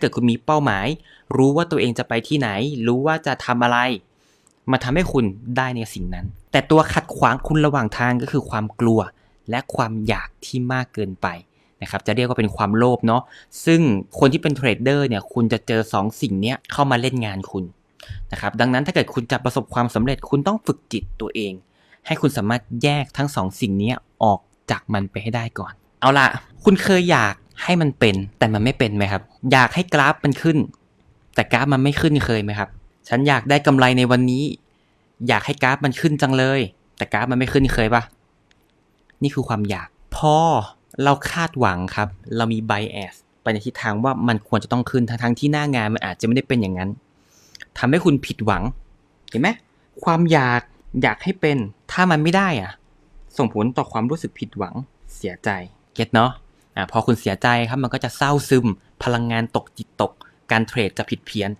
เกิดคุณมีเป้าหมาย รู้ว่าตัวเองจะไปที่ไหน รู้ว่าจะทำอะไร มาทำให้คุณได้ในสิ่งนั้น แต่ตัวขัดขวางคุณระหว่างทางก็คือความกลัว และความอยากที่มากเกินไปนะครับจะเรียกว่าเป็นความโลภเนาะซึ่งคนที่เป็นเทรดเดอร์เนี่ยคุณจะเจอ 2 สิ่งนี้เข้ามาเล่นงานคุณนะครับดังนั้นถ้าเกิดคุณจะประสบความสำเร็จคุณต้องฝึกจิตตัวเอง ให้คุณสามารถแยกทั้ง 2สิ่งนี้ออกจากมันไปให้ได้ก่อน เอาล่ะ คุณเคยอยาก ให้มันเป็น แต่มันไม่เป็นไหมครับ อยากให้กราฟมันขึ้น แต่กราฟมันไม่ขึ้นเคยไหมครับ ฉันอยากได้กำไรในวันนี้ อยากให้กราฟมันขึ้นจังเลย แต่กราฟมันไม่ขึ้นเคยปะนี่คือความอยาก พอเราคาดหวังครับ เรามี bias ไปในทิศทางว่ามันควรจะต้องขึ้นทั้งทที่หน้างานมันอาจจะไม่ได้เป็นอย่างนั้นทำให้คุณผิดหวัง เห็นไหมความอยากอยากให้เป็น ถ้ามันไม่ได้อะส่งผลต่อความรู้สึกผิดหวังเสียใจ เก็ตเนาะ อ่าพอคุณเสียใจครับมันก็จะเศร้าซึม พลังงานตกจิตตก การเทรดจะผิดเพี้ยน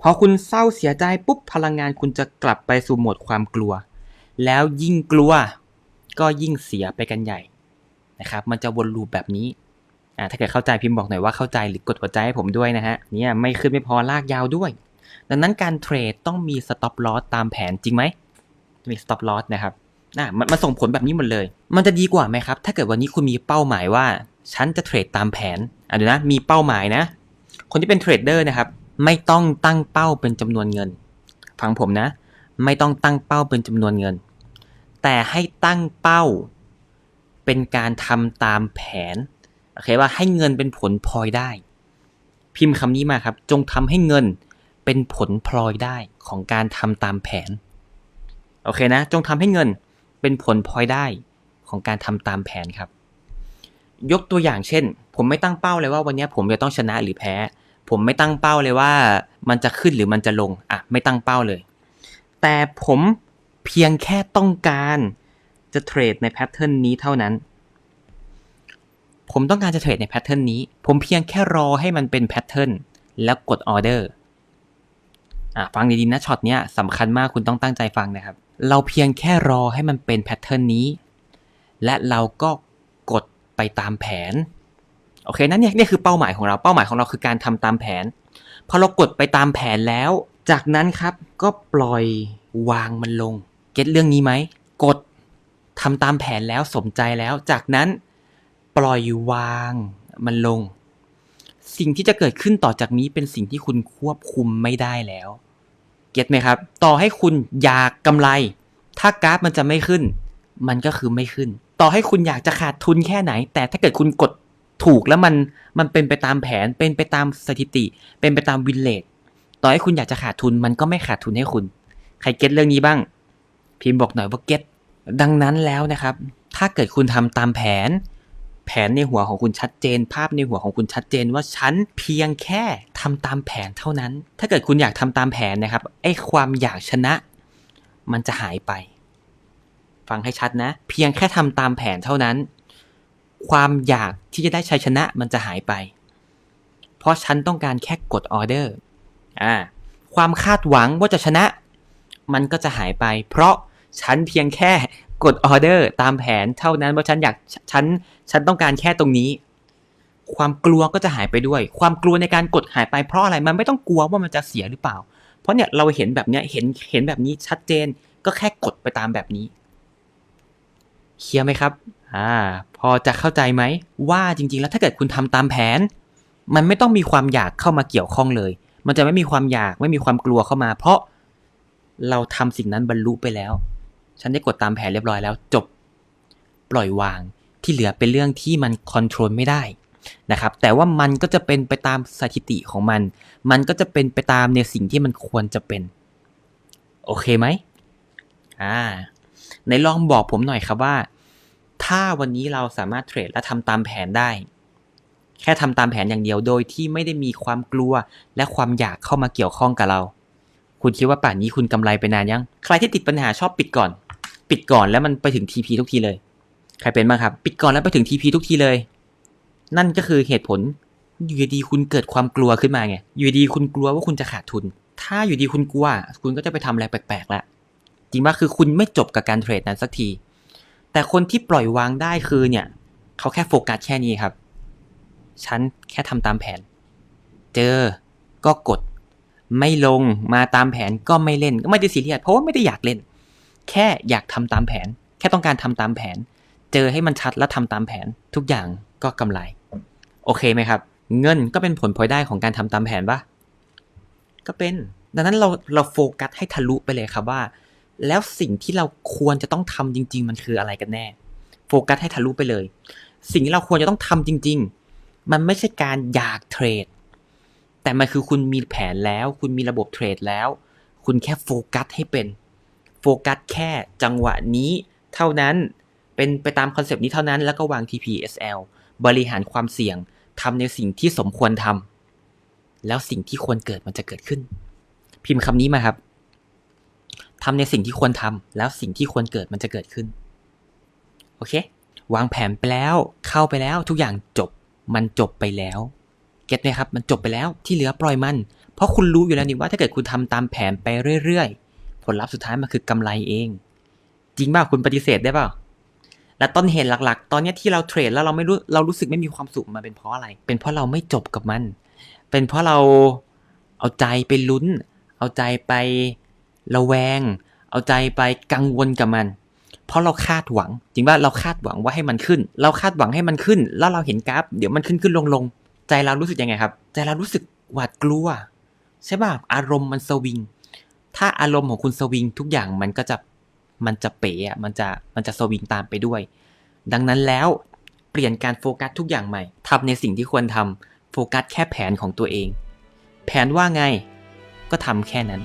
พอคุณเศร้าเสียใจปุ๊บพลังงานคุณจะกลับไปสู่โหมดความกลัว แล้วยิ่งกลัวก็ยิ่งเสียไปกันใหญ่นะครับ มันจะวนลูปแบบนี้อ่าถ้าเกิดเข้าใจพิมพ์บอกหน่อยว่าเข้าใจหรือกดหัวใจให้ผมด้วยนะฮะเนี่ยไม่ขึ้นไม่พอลากยาวด้วย ดังนั้นการเทรดต้องมีสต็อปลอสตามแผนจริงไหมมีสต็อปลอสนะครับ อะมันมันส่งผลแบบนี้หมดเลย มันจะดีกว่าไหมครับ ถ้าเกิดวันนี้คุณมีเป้าหมายว่า ฉันจะเทรดตามแผนอะเดี๋ยวนะมีเป้าหมายนะ คนที่เป็นเทรดเดอร์นะครับ ไม่ต้องตั้งเป้าเป็นจำนวนเงิน ฟังผมนะ ไม่ต้องตั้งเป้าเป็นจำนวนเงิน แต่ให้ตั้งเป้า เป็นการทำตามแผนโอเคว่าให้เงินเป็นผลพลอยได้ พิมพ์คำนี้มาครับ จงทำให้เงินเป็นผลพลอยได้ของการทำตามแผนโอเคนะ จงทำให้เงิน เป็นผลพลอยได้ของการทำตามแผนครับ ยกตัวอย่างเช่น ผมไม่ตั้งเป้าเลยว่าวันนี้ผมจะต้องชนะหรือแพ้ ผมไม่ตั้งเป้าเลยว่ามันจะขึ้นหรือมันจะลงอะไม่ตั้งเป้าเลย แต่ผมเพียงแค่ต้องการจะเทรดในแพทเทิร์นนี้เท่านั้น ผมต้องการจะเทรดในแพทเทิร์นนี้ ผมเพียงแค่รอให้มันเป็นแพทเทิร์นแล้วกดออเดอร์อะฟังดีๆนะช็อตเนี้ยสำคัญมากคุณต้องตั้งใจฟังนะครับ เราเพียงแค่รอให้มันเป็นแพทเทิร์นนี้ และเราก็กดไปตามแผน โอเคนั่นเนี่ยนี่คือเป้าหมายของเรา เป้าหมายของเราคือการทำตามแผน พอเรากดไปตามแผนแล้ว จากนั้นครับก็ปล่อยวางมันลง เก็ตเรื่องนี้ไหม กดทำตามแผนแล้วสมใจแล้ว จากนั้นปล่อยวางมันลง สิ่งที่จะเกิดขึ้นต่อจากนี้เป็นสิ่งที่คุณควบคุมไม่ได้แล้ว เก็ตไหมครับ ต่อให้คุณอยากกำไร ถ้ากราฟมันจะไม่ขึ้น มันก็คือไม่ขึ้น ต่อให้คุณอยากจะขาดทุนแค่ไหน แต่ถ้าเกิดคุณกดถูกแล้วมันมันเป็นไปตามแผน เป็นไปตามสถิติ เป็นไปตามวินเลทต่อให้คุณอยากจะขาดทุนมันก็ไม่ขาดทุนให้คุณ ใครเก็ตเรื่องนี้บ้าง พิมพ์บอกหน่อยว่าเก็ตดังนั้นแล้วนะครับ ถ้าเกิดคุณทำตามแผน แผนในหัวของคุณชัดเจน ภาพในหัวของคุณชัดเจนว่าฉันเพียงแค่ทำตามแผนเท่านั้น ถ้าเกิดคุณอยากทำตามแผนนะครับไอ้ความอยากชนะ มันจะหายไป ฟังให้ชัดนะ เพียงแค่ทำตามแผนเท่านั้น ความอยากที่จะได้ชัยชนะมันจะหายไป เพราะฉันต้องการแค่กดออเดอร์อ่าความคาดหวังว่าจะชนะ มันก็จะหายไป เพราะ ฉันเพียงแค่กดออเดอร์ตามแผนเท่านั้นว่าฉันอยากฉันฉันต้องการแค่ตรงนี้ ความกลัวก็จะหายไปด้วย ความกลัวในการกดหายไปเพราะอะไรมันไม่ต้องกลัวว่ามันจะเสียหรือเปล่า เพราะเนี่ยเราเห็นแบบเนี้ยเห็นเห็นแบบนี้ชัดเจนก็แค่กดไปตามแบบนี้เคลียร์ไหมครับ อ่า พอจะเข้าใจไหม ว่าจริง ๆ แล้วถ้าเกิดคุณทำตามแผน มันไม่ต้องมีความอยากเข้ามาเกี่ยวข้องเลย มันจะไม่มีความอยากไม่มีความกลัวเข้ามา เพราะเราทำสิ่งนั้นบรรลุไปแล้ว ฉันได้กดตามแผนเรียบร้อยแล้วจบ ปล่อยวางที่เหลือเป็นเรื่องที่มันคอนโทรลไม่ได้นะครับ แต่ว่ามันก็จะเป็นไปตามสถิติของมัน มันก็จะเป็นไปตามในสิ่งที่มันควรจะเป็น โอเคไหมอ่าในลองบอกผมหน่อยครับว่า ถ้าวันนี้เราสามารถเทรดและทำตามแผนได้ แค่ทำตามแผนอย่างเดียวโดยที่ไม่ได้มีความกลัวและความอยากเข้ามาเกี่ยวข้องกับเรา คุณคิดว่าป่านนี้คุณกำไรไปนานยัง ใครที่ติดปัญหาชอบปิดก่อน ปิดก่อนแล้วมันไปถึง TP ทุกทีเลย ใครเป็นบ้างครับ ปิดก่อนแล้วไปถึง TP ทุกทีเลย นั่นก็คือเหตุผลอยู่ดีคุณเกิดความกลัวขึ้นมาไงอยู่ดีคุณกลัวว่าคุณจะขาดทุน ถ้าอยู่ดีคุณกลัว คุณก็จะไปทำอะไรแปลกๆแล้วจริงว่าคือคุณไม่จบกับการเทรดนั้นสักที แต่คนที่ปล่อยวางได้คือเนี่ย เขาแค่โฟกัสแค่นี้ครับ ฉันแค่ทำตามแผนเเจอ ก็กด ไม่ลงมาตามแผนก็ไม่เล่นก็ไม่ได้ซีเรียสเพราะว่าไม่ได้อยากเล่น แค่อยากทำตามแผน แค่ต้องการทำตามแผน เจอให้มันชัดแล้วทำตามแผน ทุกอย่างก็กำไร โอเคไหมครับ เงินก็เป็นผลพลอยได้ของการทำตามแผนปะก็เป็น ดังนั้นเราเราโฟกัสให้ทะลุไปเลยครับว่า แล้วสิ่งที่เราควรจะต้องทำจริง ๆ มันคืออะไรกันแน่ โฟกัสให้ทะลุไปเลย สิ่งที่เราควรจะต้องทำจริง ๆ มันไม่ใช่การอยากเทรด แต่มันคือคุณมีแผนแล้ว คุณมีระบบเทรดแล้ว คุณแค่โฟกัสให้เป็น กัสแค่จังหวะนี้เท่านั้น เป็นไปตามคอนเซปต์นี้เท่านั้นแล้วก็วาง TPSL บริหารความเสี่ยงทำในสิ่งที่สมควรทำแล้วสิ่งที่ควรเกิดมันจะเกิดขึ้น พิมพ์คำนี้มาครับทำในสิ่งที่ควรทำแล้วสิ่งที่ควรเกิดมันจะเกิดขึ้น โอเค วางแผนไปแล้ว เข้าไปแล้วทุกอย่างจบ มันจบไปแล้วเก็ตไหมครับ มันจบไปแล้วที่เหลือปล่อยมัน เพราะคุณรู้อยู่แล้วนี่ว่าถ้าเกิดคุณทำตามแผนไปเรื่อยๆ ลลัพธ์สุดท้ายมันคือกำไรเอง จริงเปล่าคุณปฏิเสธได้เปล่าและต้นเหตุหลักๆ ตอนนี้ที่เราเทรดแล้วเราไม่รู้เรารู้สึกไม่มีความสุขมันเป็นเพราะอะไร เป็นเพราะเราไม่จบกับมัน เป็นเพราะเราเอาใจไปลุ้น เอาใจไประแวง เอาใจไปกังวลกับมัน เพราะเราคาดหวัง จริงว่าเราคาดหวังว่าให้มันขึ้น เราคาดหวังให้มันขึ้น แล้วเราเห็นกราฟ เดี๋ยวมันขึ้นขึ้นลงลงใจเรารู้สึกยังไงครับ ใจเรารู้สึกหวาดกลัว ใช่ป่ะอารมณ์มันสวิง ถ้าอารมณ์ของคุณสวิงทุกอย่างมันก็จะมันจะเป๋อะมันจะมันจะสวิงตามไปด้วย ดังนั้นแล้วเปลี่ยนการโฟกัสทุกอย่างใหม่ทำในสิ่งที่ควรทำโฟกัสแค่แผนของตัวเอง แผนว่าไงก็ทำแค่นั้น